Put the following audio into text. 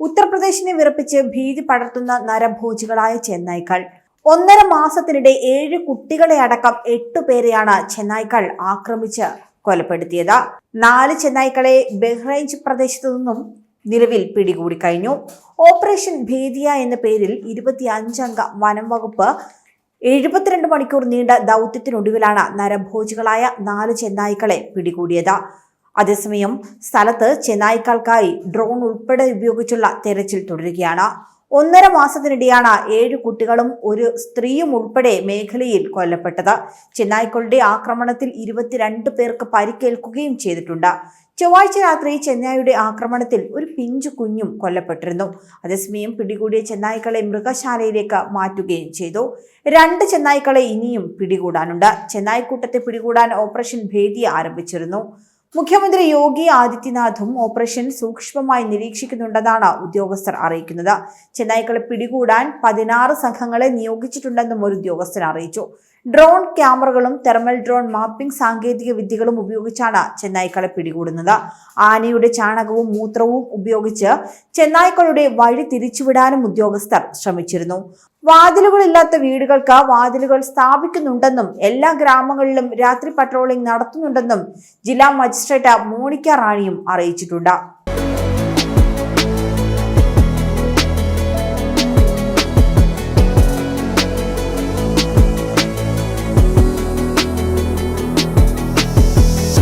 ഉത്തർപ്രദേശിനെ വിറപ്പിച്ച് ഭീതി പടർത്തുന്ന നരഭോജികളായ ചെന്നായ്ക്കൾ. ഒന്നര മാസത്തിനിടെ ഏഴ് കുട്ടികളെ അടക്കം എട്ടു പേരെയാണ് ചെന്നായ്ക്കൾ ആക്രമിച്ച് കൊലപ്പെടുത്തിയത്. നാല് ചെന്നായ്ക്കളെ ബഹ്റൈഞ്ച് പ്രദേശത്തു നിന്നും നിലവിൽ പിടികൂടി കഴിഞ്ഞു. ഓപ്പറേഷൻ ഭേദിയ എന്ന പേരിൽ ഇരുപത്തി അഞ്ചംഗ വനം വകുപ്പ് എഴുപത്തിരണ്ട് മണിക്കൂർ നീണ്ട ദൗത്യത്തിനൊടുവിലാണ് നരഭോജികളായ നാല് ചെന്നായ്ക്കളെ പിടികൂടിയത്. അതേസമയം സ്ഥലത്ത് ചെന്നായ്ക്കൾക്കായി ഡ്രോൺ ഉൾപ്പെടെ ഉപയോഗിച്ചുള്ള തെരച്ചിൽ തുടരുകയാണ്. ഒന്നര മാസത്തിനിടെയാണ് ഏഴ് കുട്ടികളും ഒരു സ്ത്രീയും ഉൾപ്പെടെ മേഖലയിൽ കൊല്ലപ്പെട്ടത്. ചെന്നായ്ക്കളുടെ ആക്രമണത്തിൽ ഇരുപത്തിരണ്ട് പേർക്ക് പരിക്കേൽക്കുകയും ചെയ്തിട്ടുണ്ട്. ചൊവ്വാഴ്ച രാത്രി ചെന്നൈയുടെ ആക്രമണത്തിൽ ഒരു പിഞ്ചു കുഞ്ഞും കൊല്ലപ്പെട്ടിരുന്നു. അതേസമയം പിടികൂടിയ ചെന്നായ്ക്കളെ മൃഗശാലയിലേക്ക് മാറ്റുകയും ചെയ്തു. രണ്ട് ചെന്നായ്ക്കളെ ഇനിയും പിടികൂടാനുണ്ട്. ചെന്നായ്ക്കൂട്ടത്തെ പിടികൂടാൻ ഓപ്പറേഷൻ ഭേദി ആരംഭിച്ചിരുന്നു. മുഖ്യമന്ത്രി യോഗി ആദിത്യനാഥും ഓപ്പറേഷൻ സൂക്ഷ്മമായി നിരീക്ഷിക്കുന്നുണ്ടെന്നാണ് ഉദ്യോഗസ്ഥർ അറിയിക്കുന്നത്. ചെന്നൈക്കളെ പിടികൂടാൻ പതിനാറ് സംഘങ്ങളെ നിയോഗിച്ചിട്ടുണ്ടെന്നും ഒരു ഉദ്യോഗസ്ഥൻ അറിയിച്ചു. ഡ്രോൺ ക്യാമറകളും തെർമൽ ഡ്രോൺ മാപ്പിംഗ് സാങ്കേതിക വിദ്യകളും ഉപയോഗിച്ചാണ് ചെന്നായ്ക്കളെ പിടികൂടുന്നത്. ആനയുടെ ചാണകവും മൂത്രവും ഉപയോഗിച്ച് ചെന്നായ്ക്കളുടെ വഴി തിരിച്ചുവിടാനും ഉദ്യോഗസ്ഥർ ശ്രമിച്ചിരുന്നു. വാതിലുകളില്ലാത്ത വീടുകൾക്ക് വാതിലുകൾ സ്ഥാപിക്കുന്നുണ്ടെന്നും എല്ലാ ഗ്രാമങ്ങളിലും രാത്രി പട്രോളിംഗ് നടത്തുന്നുണ്ടെന്നും ജില്ലാ മജിസ്ട്രേറ്റ് മോണിക്ക റാണിയും അറിയിച്ചിട്ടുണ്ട്.